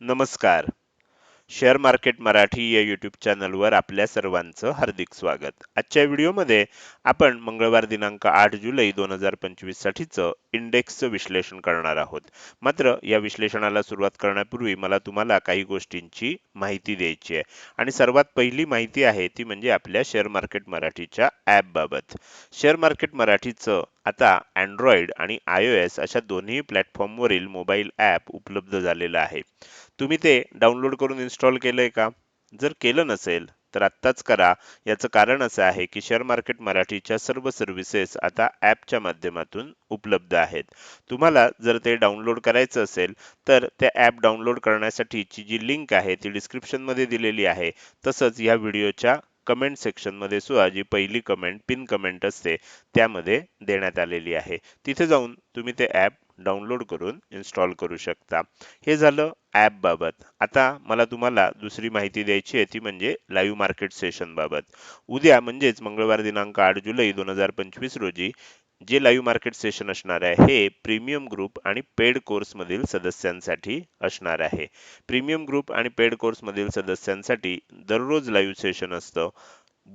नमस्कार. Share market Marathi या YouTube चॅनलवर आपल्या सर्वांचं हार्दिक स्वागत. आजच्या व्हिडिओमध्ये आपण मंगळवार दिनांक आठ जुलै दोन हजार पंचवीससाठीचं इंडेक्सचं विश्लेषण करणार आहोत. मात्र या विश्लेषणाला सुरुवात करण्यापूर्वी मला तुम्हाला काही गोष्टींची माहिती द्यायची आहे. आणि सर्वात पहिली माहिती आहे ती म्हणजे आपल्या शेअर मार्केट मराठीच्या ॲपबाबत शेअर मार्केट मराठीचं आता अँड्रॉइड आणि आय ओ एस अशा दोन्ही प्लॅटफॉर्मवरील मोबाईल ॲप उपलब्ध झालेलं आहे. तुम्ही ते डाउनलोड करून इन्स्टॉल केलं आहे का? जर केलं नसेल तर आत्ताच करा. याचं कारण असं आहे की शेअर मार्केट मराठीच्या सर्व सर्व्हिसेस आता ॲपच्या माध्यमातून उपलब्ध आहेत. तुम्हाला जर ते डाउनलोड करायचं असेल तर त्या ॲप डाउनलोड करण्यासाठीची जी लिंक आहे ती डिस्क्रिप्शनमध्ये दिलेली आहे. तसंच या व्हिडिओच्या कमेंट सेक्शनमध्ये सुद्धा जी पहिली कमेंट पिन कमेंट असते त्यामध्ये देण्यात आलेली आहे. तिथे जाऊन तुम्ही ते ॲप डाउनलोड करून इन्स्टॉल करू शकता. हे झालं ॲपबाबत आता मला तुम्हाला दुसरी माहिती द्यायची आहे ती म्हणजे लाईव्ह मार्केट सेशन बाबत. उद्या म्हणजेच मंगळवार दिनांक आठ जुलै दोन हजार पंचवीस रोजी जे लाईव्ह मार्केट सेशन असणार आहे हे प्रीमियम ग्रुप आणि पेड कोर्समधील सदस्यांसाठी असणार आहे. प्रीमियम ग्रुप आणि पेड कोर्स मधील सदस्यांसाठी दररोज लाईव्ह सेशन असतं.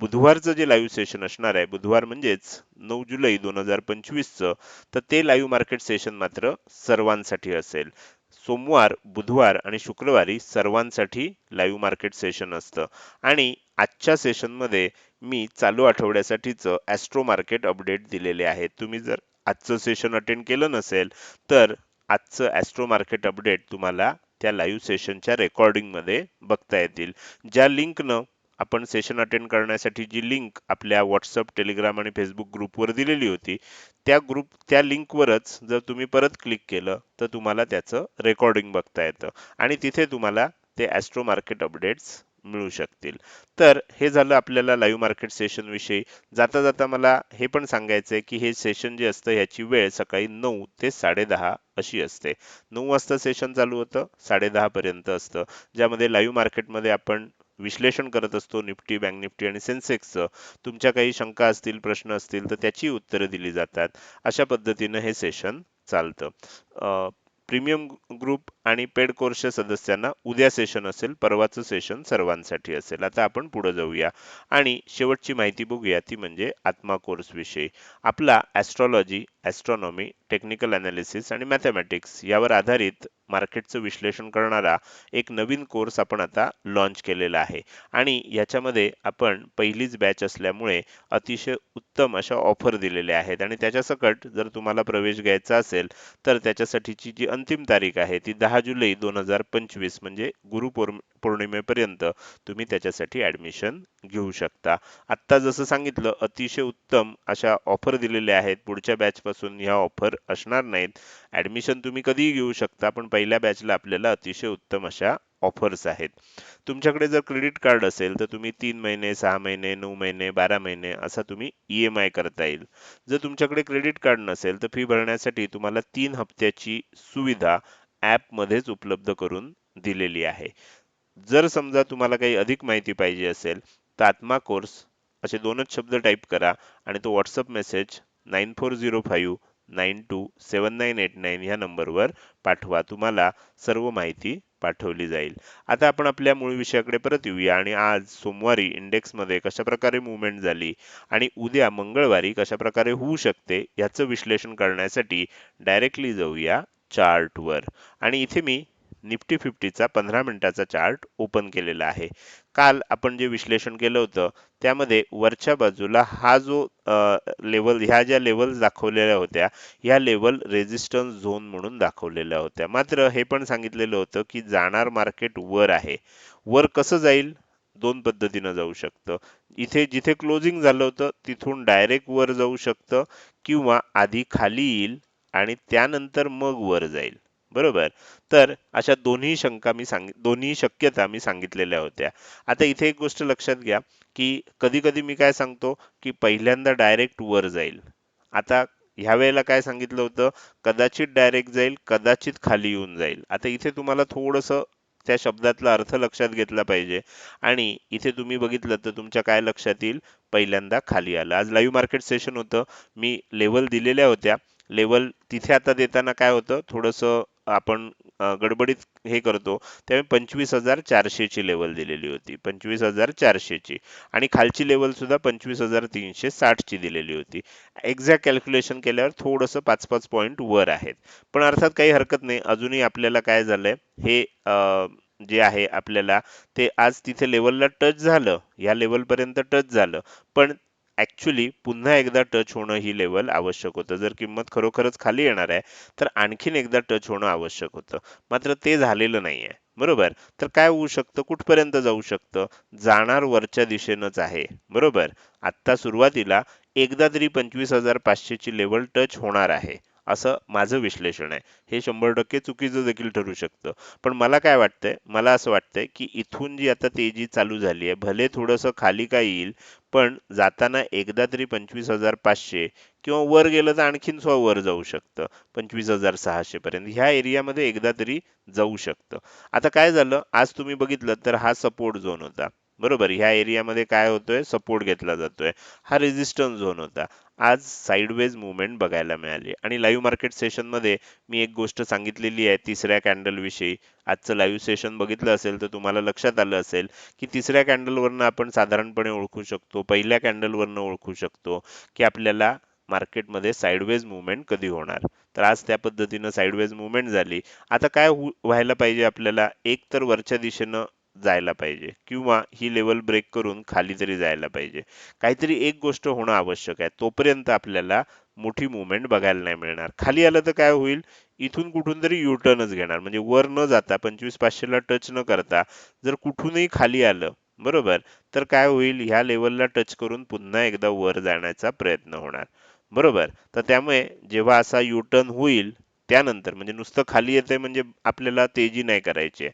बुधवारचं जे लाईव्ह सेशन असणार आहे बुधवार म्हणजेच नऊ जुलै दोन हजार पंचवीसचं तर ते लाईव्ह मार्केट सेशन मात्र सर्वांसाठी असेल. सोमवार बुधवार आणि शुक्रवारी सर्वांसाठी लाईव्ह मार्केट सेशन असतं. आणि आजच्या सेशनमध्ये मी चालू आठवड्यासाठीचं ॲस्ट्रो मार्केट अपडेट दिलेले आहे. तुम्ही जर आजचं सेशन अटेंड केलं नसेल तर आजचं ॲस्ट्रो मार्केट अपडेट तुम्हाला त्या लाईव्ह सेशनच्या रेकॉर्डिंगमध्ये बघता येतील. ज्या लिंकनं आपण सेशन अटेंड करण्यासाठी जी लिंक आपल्या व्हॉट्सअप टेलिग्राम आणि फेसबुक ग्रुपवर दिलेली होती त्या ग्रुप त्या लिंकवरच जर तुम्ही परत क्लिक केलं तर तुम्हाला त्याचं रेकॉर्डिंग बघता येतं. आणि तिथे तुम्हाला ते ॲस्ट्रो मार्केट अपडेट्स मिळू शकतील. तर हे झालं आपल्याला लाईव्ह मार्केट सेशनविषयी जाता जाता मला हे पण सांगायचं आहे की हे सेशन जे असतं ह्याची वेळ सकाळी नऊ ते साडेदहा अशी असते. नऊ वाजता सेशन चालू होतं साडेदहापर्यंत असतं. ज्यामध्ये लाईव्ह मार्केटमध्ये आपण विश्लेषण करत असतो निफ्टी बँक निफ्टी आणि सेन्सेक्सचं तुमच्या काही शंका असतील प्रश्न असतील तर त्याची उत्तरं दिली जातात. अशा पद्धतीनं हे सेशन चालतं. प्रीमियम ग्रुप आणि पेड कोर्सच्या सदस्यांना उद्या सेशन असेल परवाचं सेशन सर्वांसाठी असेल. आता आपण पुढे जाऊया. आणि शेवटची माहिती बघूया ती म्हणजे आत्मा कोर्स विषयी. आपला ॲस्ट्रॉलॉजी ॲस्ट्रॉनॉमी टेक्निकल अनालिसिस आणि मॅथमॅटिक्स यावर आधारित मार्केटचं विश्लेषण करणारा एक नवीन कोर्स आपण आता लॉन्च केलेला आहे. आणि याच्यामध्ये आपण पहिलीच बॅच असल्यामुळे अतिशय उत्तम अशा ऑफर दिलेल्या आहेत. आणि त्याच्यासकट जर तुम्हाला प्रवेश घ्यायचा असेल तर त्याच्यासाठीची जी अंतिम तारीख आहे ती दहा जुलै दोन हजार पंचवीस म्हणजे गुरुपौर्णिमेपर्यंत तुम्ही त्याच्यासाठी ॲडमिशन घेऊ शकता. आत्ता जसं सांगितलं अतिशय उत्तम अशा ऑफर दिलेल्या आहेत. पुढच्या बॅच पासून ह्या ऑफर असणार नाहीत. ऍडमिशन तुम्ही कधीही घेऊ शकता पण पहिल्या बॅचला आपल्याला अतिशय उत्तम अशा ऑफर्स आहेत. तुमच्याकडे जर क्रेडिट कार्ड असेल तर तुम्ही तीन महिने सहा महिने नऊ महिने बारा महिने असा तुम्ही ई एम आय करता येईल. जर तुमच्याकडे क्रेडिट कार्ड नसेल तर फी भरण्यासाठी तुम्हाला तीन हप्त्याची सुविधा मध्येच उपलब्ध करून दिलेली आहे. जर समजा तुम्हाला काही अधिक माहिती पाहिजे असेल तात्मा कोर्स असे दोनच शब्द टाईप करा आणि तो WhatsApp message nine four zero five nine two seven nine eight nine ह्या नंबरवर पाठवा. तुम्हाला सर्व माहिती पाठवली जाईल. आता आपण आपल्या मूळ विषयाकडे परत येऊया आणि आज सोमवारी इंडेक्समध्ये कशा प्रकारे मुवमेंट झाली आणि उद्या मंगळवारी कशा प्रकारे होऊ शकते याचं विश्लेषण करण्यासाठी डायरेक्टली जाऊया चार्टवर आणि इथे मी निफ्टी फिफ्टीचा पंधरा मिनिटाचा चार्ट ओपन केलेला आहे. काल आपण जे विश्लेषण केलं होतं त्यामध्ये वरच्या बाजूला हा जो लेवल ह्या ज्या लेवल दाखवलेल्या होत्या ह्या लेवल रेजिस्टन्स झोन म्हणून दाखवलेल्या होत्या. मात्र हे पण सांगितलेलं होतं की जाणार मार्केट वर आहे. वर कसं जाईल? दोन पद्धतीनं जाऊ शकतं. इथे जिथे क्लोजिंग झालं होतं तिथून डायरेक्ट वर जाऊ शकतं किंवा आधी खाली येईल आणि त्यानंतर मग वर जाईल. बरोबर? तर अशा दोन्ही शंका मी सांग दोन्ही शक्यता मी सांगितलेल्या होत्या. आता इथे एक गोष्ट लक्षात घ्या की कधी कधी मी काय सांगतो की पहिल्यांदा डायरेक्ट वर जाईल. आता ह्या वेळेला काय सांगितलं होतं? कदाचित डायरेक्ट जाईल कदाचित खाली येऊन जाईल. आता इथे तुम्हाला थोडंसं त्या शब्दातला अर्थ लक्षात घेतला पाहिजे. आणि इथे तुम्ही बघितलं तर तुमच्या काय लक्षात येईल? पहिल्यांदा खाली आलं. आज लाईव्ह मार्केट सेशन होतं. मी लेवल दिलेल्या होत्या. लेवल तिथे आता देताना काय होतं? थोडंसं आपण गडबडीत हे करतो त्यावेळी पंचवीस हजार चारशेची लेवल दिलेली होती. पंचवीस हजार चारशेची. आणि खालची लेवल सुद्धा पंचवीस हजार तीनशे साठची दिलेली होती. एक्झॅक्ट कॅल्क्युलेशन केल्यावर थोडंसं पाच पाच पॉईंट वर आहेत. पण अर्थात काही हरकत नाही. अजूनही आपल्याला काय झालंय? हे अं, जे आहे आपल्याला ते आज तिथे लेवलला टच झालं. या लेवलपर्यंत टच झालं. पण ॲक्च्युली पुन्हा एकदा टच होणं ही लेवल आवश्यक होतं. जर किंमत खरोखरच खाली येणार आहे तर आणखीन एकदा टच होणं आवश्यक होतं. मात्र ते झालेलं नाही आहे बरोबर? तर काय होऊ शकतं? कुठपर्यंत जाऊ शकतं? जाणार वरच्या दिशेनंच आहे. बरोबर? आत्ता सुरुवातीला एकदा तरी पंचवीस हजार पाचशेची लेवल टच होणार आहे. असं माझं विश्लेषण आहे. हे शंभर टक्के चुकीचं देखील ठरू शकतं. पण मला काय वाटतंय मला असं वाटतंय की इथून जी आता तेजी चालू झाली आहे भले थोडंसं खाली काय येईल पण जाताना एकदा तरी पंचवीस हजार पाचशे किंवा वर गेलं तर आणखीन सुद्धा वर जाऊ शकतं. पंचवीस हजार सहाशे पर्यंत ह्या एरियामध्ये एकदा तरी जाऊ शकतं. आता काय झालं? आज तुम्ही बघितलं तर हा सपोर्ट झोन होता. बरोबर? ह्या एरियामध्ये काय होतोय? सपोर्ट घेतला जातोय. हा रेजिस्टन्स झोन होता. आज साईडवेज मुवमेंट बघायला मिळाली. आणि लाईव्ह मार्केट सेशनमध्ये मी एक गोष्ट सांगितलेली आहे तिसऱ्या कॅन्डलविषयी आजचं लाईव्ह सेशन बघितलं असेल तर तुम्हाला लक्षात आलं असेल की तिसऱ्या कॅन्डलवरनं आपण साधारणपणे ओळखू शकतो पहिल्या कॅन्डलवरनं ओळखू शकतो की आपल्याला मार्केटमध्ये साईडवेज मुवमेंट कधी होणार. तर आज त्या पद्धतीनं साईडवेज मुवमेंट झाली. आता काय व्हायला पाहिजे आपल्याला? एक तर वरच्या दिशेनं जायला पाहिजे किंवा ही लेवल ब्रेक करून खाली तरी जायला पाहिजे. काहीतरी एक गोष्ट होणं आवश्यक आहे. तोपर्यंत आपल्याला मोठी मुवमेंट बघायला नाही मिळणार. खाली आलं तर काय होईल? इथून कुठून तरी युटर्नच घेणार. म्हणजे वर न जाता पंचवीस पाचशेला टच न करता जर कुठूनही खाली आलं बरोबर तर काय होईल? ह्या लेवलला टच करून पुन्हा एकदा वर जाण्याचा प्रयत्न होणार. बरोबर? तर त्यामुळे जेव्हा असा युटर्न होईल त्यानंतर म्हणजे नुसतं खाली येते म्हणजे आपल्याला तेजी नाही करायची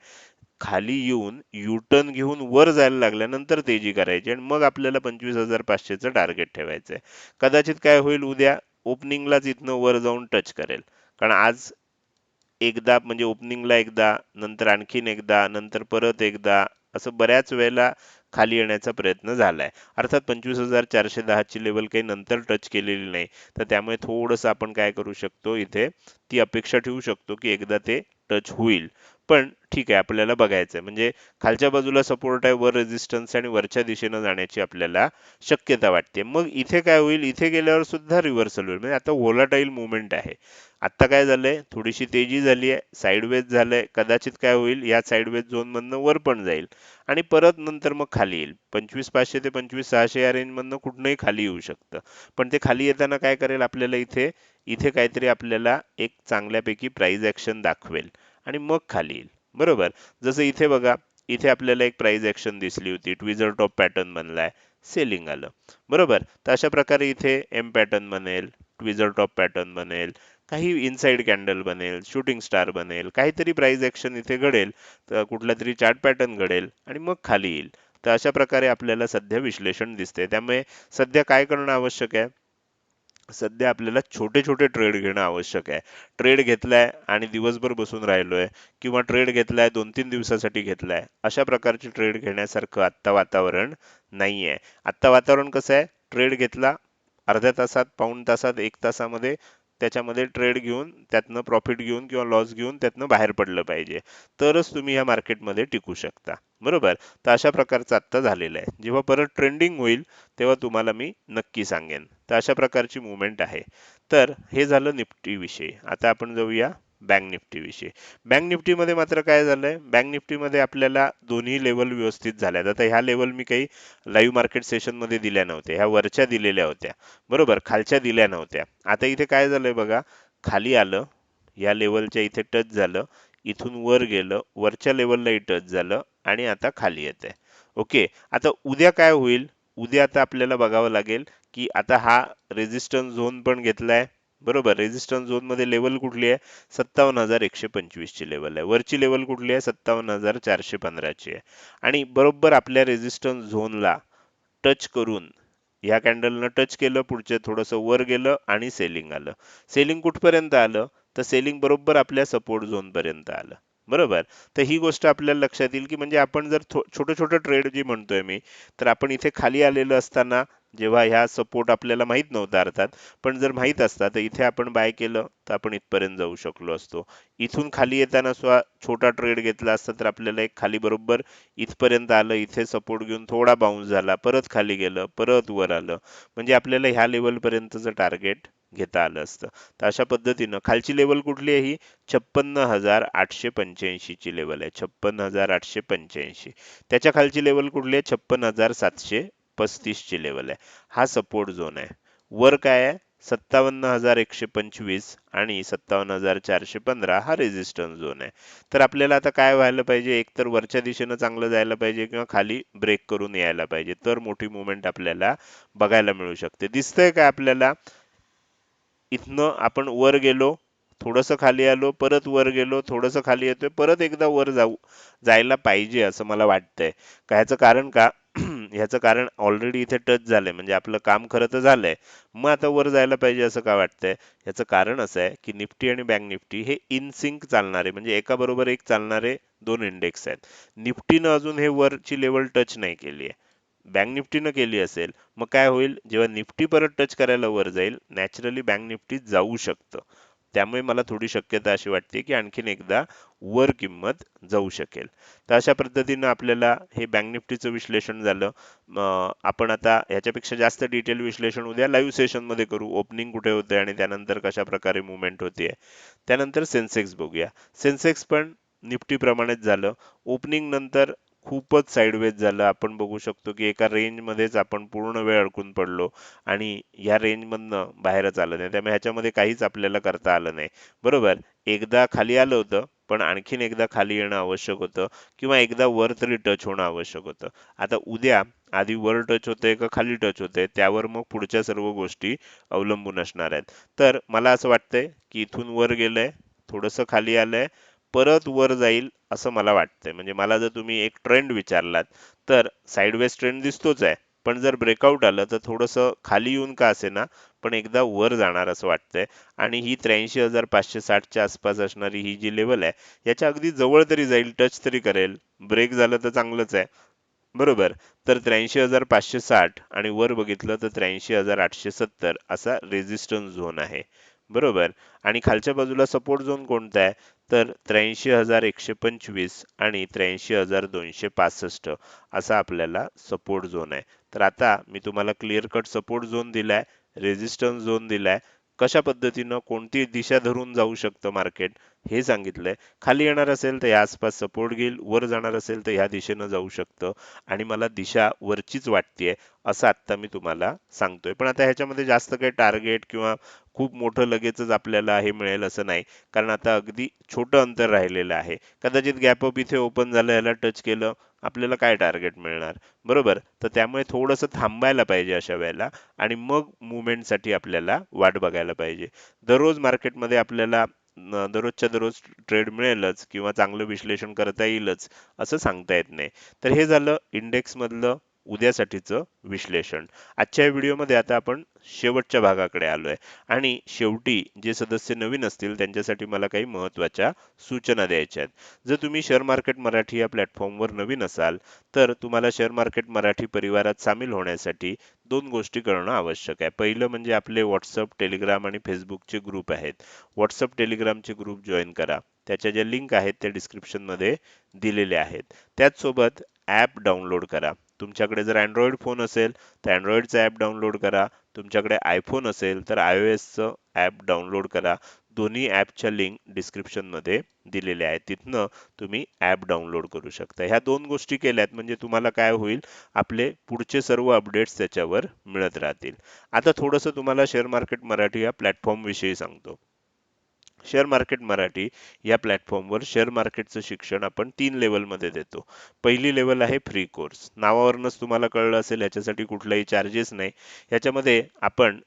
खाली येऊन युटर्न घेऊन वर जायला लागल्यानंतर तेजी करायची आणि मग आपल्याला पंचवीस हजार पाचशेचं टार्गेट ठेवायचं आहे कदाचित काय होईल उद्या ओपनिंगलाच इथनं वर जाऊन टच करेल. कारण आज एकदा म्हणजे ओपनिंगला एकदा नंतर आणखीन एकदा नंतर परत एकदा असं बऱ्याच वेळेला खाली येण्याचा प्रयत्न झालाय. अर्थात पंचवीस हजार चारशे दहाची लेवल काही नंतर टच केलेली नाही. तर त्यामुळे थोडंसं आपण काय करू शकतो इथे ती अपेक्षा ठेवू शकतो की एकदा ते टच होईल. पण ठीक आहे आपल्याला बघायचं आहे म्हणजे खालच्या बाजूला सपोर्ट आहे वर रेजिस्टन्स आणि वरच्या दिशेनं जाण्याची आपल्याला शक्यता वाटते. मग इथे काय होईल? इथे गेल्यावर सुद्धा रिव्हर्सल होईल. म्हणजे आता व्होलाटाईल मुवमेंट आहे. आता काय झालंय? थोडीशी तेजी झाली आहे. साईडवेज झालंय. कदाचित काय होईल? या साईडवेज झोनमधनं वर पण जाईल. आणि परत नंतर मग खाली येईल. पंचवीस पाचशे ते पंचवीस सहाशे या रेंजमधनं कुठनंही खाली येऊ शकतं. पण ते खाली येताना काय करेल आपल्याला इथे? इथे काहीतरी आपल्याला एक चांगल्यापैकी प्राईज ऍक्शन दाखवेल. आणि मग खाली येईल. बरोबर? जसं इथे बघा इथे आपल्याला एक प्राइस ॲक्शन दिसली होती. ट्विझर टॉप पॅटर्न बनलाय सेलिंग आलं. बरोबर? तर अशा प्रकारे इथे एम पॅटर्न बनेल ट्विझर टॉप पॅटर्न बनेल काही इनसाइड कॅन्डल बनेल शूटिंग स्टार बनेल काहीतरी प्राइस ॲक्शन इथे घडेल तर कुठला तरी चार्ट पॅटर्न घडेल आणि मग खाली येईल. तर अशा प्रकारे आपल्याला सध्या विश्लेषण दिसते त्यामुळे सध्या काय करणं आवश्यक आहे? सध्या आपल्याला छोटे छोटे ट्रेड घेणं आवश्यक आहे. ट्रेड घेतलाय आणि दिवसभर बसून राहिलोय किंवा ट्रेड घेतलाय दोन तीन दिवसासाठी घेतलाय अशा प्रकारचे ट्रेड घेण्यासारखं आत्ता वातावरण नाही आहे आत्ता वातावरण कसं आहे? ट्रेड घेतला अर्ध्या तासात पाऊण तासात एक तासामध्ये त्याच्यामध्ये ट्रेड घेऊन त्यातनं प्रॉफिट घेऊन किंवा लॉस घेऊन त्यातनं बाहेर पडलं पाहिजे. तरच तुम्ही या मार्केटमध्ये टिकू शकता. बरोबर? तर अशा प्रकारचं आत्ता झालेलं आहे. जेव्हा परत ट्रेंडिंग होईल तेव्हा तुम्हाला मी नक्की सांगेन. तर अशा प्रकारची मुवमेंट आहे. तर हे झालं निफ्टी विषयी. आता आपण जाऊया बँक निफ्टी विषयी. बँक निफ्टीमध्ये मात्र काय झालंय? बँक निफ्टीमध्ये आपल्याला दोन्ही लेवल व्यवस्थित झाल्यात. आता ह्या लेवल मी काही लाईव्ह मार्केट सेशनमध्ये दिल्या नव्हत्या. ह्या वरच्या दिलेल्या होत्या. बरोबर? खालच्या दिल्या नव्हत्या. आता इथे काय झालंय बघा? खाली आलं. या लेवलच्या इथे टच झालं. इथून वर गेलं. वरच्या लेवललाही टच झालं आणि आता खाली येते ओके आता उद्या काय होईल? उद्या आता आपल्याला बघावं लागेल की आता हा रेजिस्टन्स झोन पण घेतलाय. बरोबर? रेजिस्टन्स झोनमध्ये लेवल कुठली आहे? सत्तावन्न हजार एकशे पंचवीस ची लेवल आहे. वरची लेवल कुठली आहे? सत्तावन्न हजार चारशे पंधराची आहे. आणि बरोबर आपल्या रेजिस्टन्स झोनला टच करून या कॅन्डलनं टच केलं पुढचे थोडंसं वर गेलं आणि सेलिंग आलं. सेलिंग कुठपर्यंत आलं? तर सेलिंग बरोबर आपल्या सपोर्ट झोन पर्यंत आलं. बरोबर? तर ही गोष्ट आपल्याला लक्षात येईल की म्हणजे आपण जर छोटं छोटं ट्रेड जी म्हणतोय मी तर आपण इथे खाली आलेलं असताना जेव्हा ह्या सपोर्ट आपल्याला माहीत नव्हता अर्थात पण जर माहीत असता तर इथे आपण बाय केलं तर आपण इथपर्यंत जाऊ शकलो असतो. इथून खाली येताना स्वा छोटा ट्रेड घेतला असता तर आपल्याला एक खाली बरोबर इथपर्यंत आलं इथे सपोर्ट घेऊन थोडा बाउन्स झाला परत खाली गेलं परत वर आलं. म्हणजे आपल्याला ह्या लेवलपर्यंतचं टार्गेट घेता आलं असतं. तर अशा पद्धतीनं खालची लेवल कुठली आहे ही? छप्पन्न हजार आठशे पंच्याऐंशी ची लेवल आहे. छप्पन्न हजार आठशे पंच्याऐंशी. त्याच्या खालची लेवल कुठली आहे? छप्पन हजार सातशे पस्तीसची लेवल आहे. हा सपोर्ट झोन आहे. वर काय आहे? सत्तावन्न हजार एकशे पंचवीस आणि सत्तावन्न हजार चारशे पंधरा हा रेझिस्टन्स झोन आहे. तर आपल्याला आता काय व्हायला पाहिजे? एक तर वरच्या दिशेनं चांगलं जायला पाहिजे किंवा खाली ब्रेक करून यायला पाहिजे. तर मोठी मुवमेंट आपल्याला बघायला मिळू शकते. दिसतंय का आपल्याला? इथनं आपण वर गेलो थोडंसं खाली आलो परत वर गेलो थोडंसं खाली येतोय परत एकदा वर जाऊ जायला पाहिजे असं मला वाटतंय. का ह्याचं कारण का? ह्याचं कारण ऑलरेडी इथे टच झालंय. म्हणजे आपलं काम खरं तर झालंय. मग आता वर जायला पाहिजे असं का वाटतंय? याचं कारण असं आहे की निफ्टी आणि बँक निफ्टी हे इन सिंक चालणारे म्हणजे एका बरोबर एक चालणारे दोन इंडेक्स आहेत. निफ्टीनं अजून हे वरची लेवल टच नाही केली आहे. बँक निफ्टीनं केली असेल मग काय होईल? जेव्हा निफ्टी परत टच करायला वर जाईल नॅचरली बँक निफ्टी जाऊ शकतं. त्यामुळे मला थोडी शक्यता अशी वाटते की आणखीन एकदा वर किंमत जाऊ शकेल. तर अशा पद्धतीनं आपल्याला हे बँक निफ्टीचं विश्लेषण झालं. आपण आता ह्याच्यापेक्षा जास्त डिटेल विश्लेषण उद्या लाईव्ह सेशनमध्ये करू. ओपनिंग कुठे होते आणि त्यानंतर कशा प्रकारे मुवमेंट होते त्यानंतर सेन्सेक्स बघूया. सेन्सेक्स पण निफ्टी प्रमाणेच झालं. ओपनिंग नंतर खूपच साईडवेज झालं. आपण बघू शकतो की एका रेंजमध्येच आपण पूर्ण वेळ अडकून पडलो आणि या रेंजमधनं बाहेरच आलं नाही. त्यामुळे ह्याच्यामध्ये काहीच आपल्याला करता आलं नाही. बरोबर? एकदा खाली आलं होतं पण आणखीन एकदा खाली येणं आवश्यक होतं किंवा एकदा वर तरी टच होणं आवश्यक होतं. आता उद्या आधी वर टच होते का खाली टच होते त्यावर मग पुढच्या सर्व गोष्टी अवलंबून असणार आहेत. तर मला असं वाटतंय की इथून वर गेलंय थोडंसं खाली आलंय परत वर जाईल असं मला वाटतंय. म्हणजे मला जर तुम्ही एक ट्रेंड विचारलात तर साईडवेज ट्रेंड दिसतोच आहे. पण जर ब्रेकआउट आलं तर थोडंसं खाली येऊन का असे ना पण एकदा वर जाणार असं वाटतंय. आणि ही त्र्याऐंशी हजार पाचशे साठच्या आसपास असणारी ही जी लेवल आहे याच्या अगदी जवळ तरी जाईल टच तरी करेल. ब्रेक झालं तर चांगलंच आहे. बरोबर? तर त्र्याऐंशी हजार पाचशे साठ आणि वर बघितलं तर त्र्याऐंशी हजार आठशे सत्तर असा रेझिस्टन्स झोन आहे. बरोबर? आणि खालच्या बाजूला सपोर्ट झोन कोणता आहे? तर त्र्याऐंशी हजार एकशे पंचवीस आणि त्र्याऐंशी हजार दोनशे पासष्ट असा आपल्याला सपोर्ट झोन आहे. तर आता मी तुम्हाला क्लिअर कट सपोर्ट झोन दिलाय रेजिस्टन्स झोन दिलाय. कशा पद्धतीनं कोणती दिशा धरून जाऊ शकतं मार्केट हे सांगितलंय. खाली येणार असेल तर या आसपास सपोर्ट घेईल वर जाणार असेल तर ह्या दिशेनं जाऊ शकतं. आणि मला दिशा वरचीच वाटतेय असं आत्ता मी तुम्हाला सांगतोय. पण आता ह्याच्यामध्ये जास्त काही टार्गेट किंवा खूप मोठं लगेचच आपल्याला हे मिळेल असं नाही. कारण आता अगदी छोटं अंतर राहिलेलं आहे. कदाचित गॅपअप इथे ओपन झालं याला टच केलं आपल्याला काय टार्गेट मिळणार? बरोबर? तर त्यामुळे थोडंसं थांबायला पाहिजे अशा वेळेला आणि मग मुवमेंटसाठी आपल्याला वाट बघायला पाहिजे. दररोज मार्केटमध्ये आपल्याला दररोजच्या दररोज ट्रेड मिळेलच किंवा चांगलं विश्लेषण करता येईलच असं सांगता येत नाही. तर हे झालं इंडेक्स मधलं उद्यासाठीचं विश्लेषण. आजच्या व्हिडिओमध्ये आता आपण शेवटच्या भागाकडे आलोय. आणि शेवटी जे सदस्य नवीन असतील त्यांच्यासाठी मला काही महत्त्वाच्या सूचना द्यायच्या आहेत. जर तुम्ही शेअर मार्केट मराठी या प्लॅटफॉर्मवर नवीन असाल तर तुम्हाला शेअर मार्केट मराठी परिवारात सामील होण्यासाठी दोन गोष्टी करणं आवश्यक आहे. पहिलं म्हणजे आपले व्हॉट्सअप टेलिग्राम आणि फेसबुकचे ग्रुप आहेत. व्हॉट्सअप टेलिग्रामचे ग्रुप जॉईन करा. त्याच्या ज्या लिंक आहेत त्या डिस्क्रिप्शनमध्ये दिलेल्या आहेत. त्याचसोबत ॲप डाउनलोड करा. तुमच्याकडे जर अँड्रॉइड फोन असेल तर अँड्रॉइडचं ॲप डाउनलोड करा. तुमच्याकडे आयफोन असेल तर आय ओ एसचं ॲप डाउनलोड करा. दोन्ही ॲपच्या लिंक डिस्क्रिप्शनमध्ये दिलेल्या आहेत. तिथनं तुम्ही ॲप डाउनलोड करू शकता. ह्या दोन गोष्टी केल्यात म्हणजे तुम्हाला काय होईल? आपले पुढचे सर्व अपडेट्स त्याच्यावर मिळत राहतील. आता थोडंसं तुम्हाला शेअर मार्केट मराठी या प्लॅटफॉर्मविषयी सांगतो. शेअर मार्केट मराठी या प्लॅटफॉर्मवर शेअर मार्केटचं शिक्षण आपण तीन लेवलमध्ये देतो. पहिली लेवल आहे फ्री कोर्स नावावरूनच तुम्हाला कळलं असेल याच्यासाठी कुठलाही चार्जेस नाही. याच्यामध्ये आपण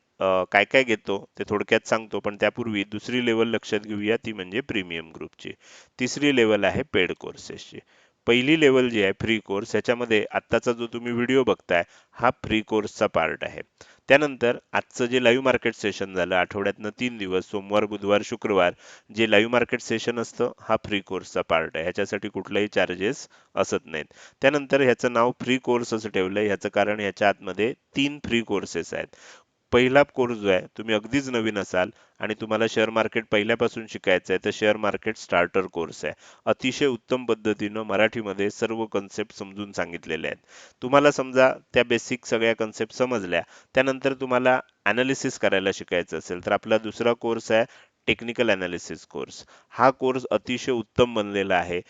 काय काय घेतो ते थोडक्यात सांगतो पण त्यापूर्वी दुसरी लेवल लक्षात घेऊया ती म्हणजे प्रीमियम ग्रुपची तिसरी लेवल आहे पेड कोर्सेसची पहिली लेवल जी आहे फ्री कोर्स ह्याच्यामध्ये आत्ताचा जो तुम्ही व्हिडिओ बघताय हा फ्री कोर्सचा पार्ट आहे. त्यानंतर आजचं जे लाईव्ह मार्केट सेशन झालं आठवड्यातनं तीन दिवस सोमवार बुधवार शुक्रवार जे लाईव्ह मार्केट सेशन असतं हा फ्री कोर्सचा पार्ट आहे. ह्याच्यासाठी कुठलाही चार्जेस असत नाहीत. त्यानंतर ह्याचं नाव फ्री कोर्स असं ठेवलंय. ह्याचं कारण ह्याच्या आतमध्ये तीन फ्री कोर्सेस आहेत. पहिला कोर्स जो आहे तुम्ही अगदीच नवीन असाल आणि तुम्हाला शेअर मार्केट पहिल्यापासून शिकायचं आहे तर शेअर मार्केट स्टार्टर कोर्स आहे. अतिशय उत्तम पद्धतीनं मराठीमध्ये सर्व कन्सेप्ट समजून सांगितलेले आहेत. तुम्हाला समजा त्या बेसिक सगळ्या कन्सेप्ट समजल्या त्यानंतर तुम्हाला अनालिसिस करायला शिकायचं असेल तर आपला दुसरा कोर्स आहे टेक्निकल अनालिसिस कोर्स हा कोर्स अतिशय उत्तम बनलेला आहे.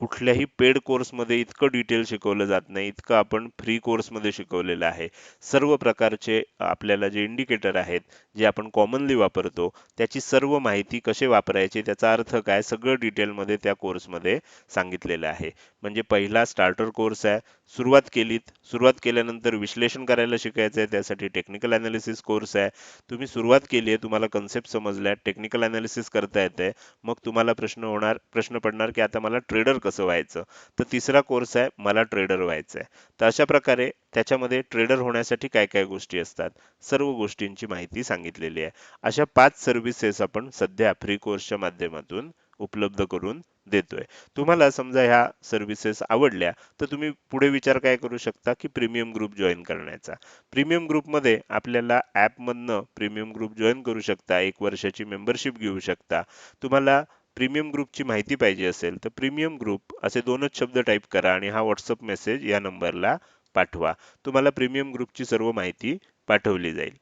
कुठल्याही पेड कोर्समध्ये इतकं डिटेल शिकवलं जात नाही इतकं आपण फ्री कोर्समध्ये शिकवलेलं आहे. सर्व प्रकारचे आपल्याला जे इंडिकेटर आहेत जे आपण कॉमनली वापरतो त्याची सर्व माहिती कसे वापरायचे त्याचा अर्थ काय सगळं डिटेलमध्ये त्या कोर्समध्ये सांगितलेलं आहे. म्हणजे पहिला स्टार्टर कोर्स आहे सुरुवात केलीत सुरुवात केल्यानंतर विश्लेषण करायला शिकायचं आहे त्यासाठी टेक्निकल ॲनालिसिस कोर्स आहे. तुम्ही सुरुवात केली आहे तुम्हाला कन्सेप्ट समजल्या टेक्निकल ॲनालिसिस करता येते मग तुम्हाला प्रश्न होणार प्रश्न पडणार की आता मला ट्रेडर कसं व्हायचं? तर तिसरा कोर्स आहे मला ट्रेडर व्हायचं आहे तर अशा प्रकारे त्याच्यामध्ये ट्रेडर होण्यासाठी काय काय गोष्टी असतात? सर्व गोष्टींची माहिती सांगितलेली आहे. अशा पाच सर्व्हिसेस आपण सध्या फ्री कोर्सच्या माध्यमातून उपलब्ध करून देतोय. तुम्हाला समजा ह्या सर्व्हिसेस आवडल्या तर तुम्ही पुढे विचार काय करू शकता की प्रीमियम ग्रुप जॉईन करण्याचा. प्रीमियम ग्रुपमध्ये आपल्याला ॲपमधनं प्रीमियम ग्रुप जॉईन करू शकता एक वर्षाची मेंबरशिप घेऊ शकता. तुम्हाला प्रीमियम ग्रुपची माहिती पाहिजे असेल तर प्रीमियम ग्रुप असे दोनच शब्द टाईप करा आणि हा व्हॉट्सअप मेसेज या नंबरला पाठवा. तुम्हाला प्रीमियम ग्रुपची सर्व माहिती पाठवली जाईल.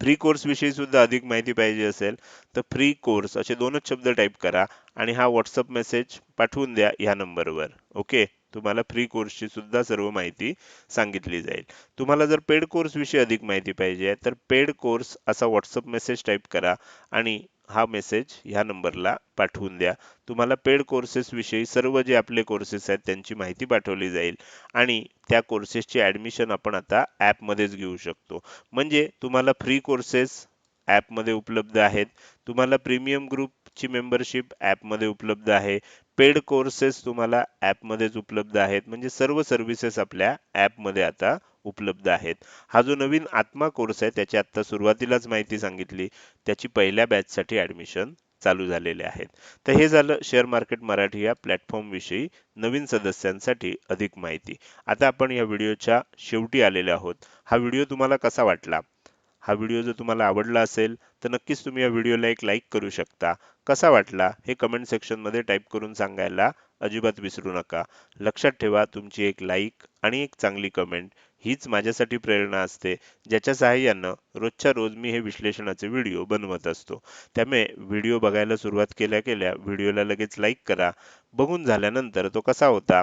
फ्री कोर्सविषयी सुद्धा अधिक माहिती पाहिजे असेल तर फ्री कोर्स असे दोनच शब्द टाईप करा आणि हा व्हॉट्सअप मेसेज पाठवून द्या ह्या नंबरवर ओके तुम्हाला फ्री कोर्सची सुद्धा सर्व माहिती सांगितली जाईल. तुम्हाला जर पेड कोर्सविषयी अधिक माहिती पाहिजे तर पेड कोर्स असा व्हॉट्सअप मेसेज टाईप करा आणि हा मेसेज ह्या नंबरला पाठवून द्या. तुम्हाला पेड कोर्सेस विषयी सर्व जे आपले कोर्सेस आहेत त्यांची माहिती पाठवली जाईल आणि त्या कोर्सेसची ऍडमिशन आपण आता ॲपमध्येच घेऊ शकतो. म्हणजे तुम्हाला फ्री कोर्सेस ॲपमध्ये उपलब्ध आहेत. तुम्हाला प्रीमियम ग्रुपची मेंबरशिप ॲपमध्ये उपलब्ध आहे. पेड कोर्सेस तुम्हाला ॲपमध्येच उपलब्ध आहेत. म्हणजे सर्व सर्व्हिसेस आपल्या ॲपमध्ये आता उपलब्ध आहेत. हा जो नवीन आत्मा कोर्स आहे त्याची आता सुरुवातीलाच माहिती सांगितली. त्याची पहिल्या बॅचसाठी ऍडमिशन चालू झालेले आहेत. तर हे झालं शेअर मार्केट मराठी या प्लॅटफॉर्मविषयी नवीन सदस्यांसाठी अधिक माहिती. आता आपण या व्हिडिओच्या शेवटी आलेले आहोत. हा व्हिडिओ तुम्हाला कसा वाटला? हा व्हिडिओ जर तुम्हाला आवडला असेल तर नक्कीच तुम्ही या व्हिडिओला एक लाईक करू शकता. कसा वाटला? हे कमेंट सेक्शनमध्ये टाईप करून सांगायला अजिबात विसरू नका. लक्षात ठेवा तुमची एक लाईक आणि एक चांगली कमेंट हीच माझ्यासाठी प्रेरणा असते ज्याच्या सहाय्यानं रोजच्या रोज मी हे विश्लेषणाचे व्हिडिओ बनवत असतो. त्यामुळे व्हिडिओ बघायला सुरुवात केल्या केल्या व्हिडिओला लगेच लाईक करा. बघून झाल्यानंतर तो कसा होता?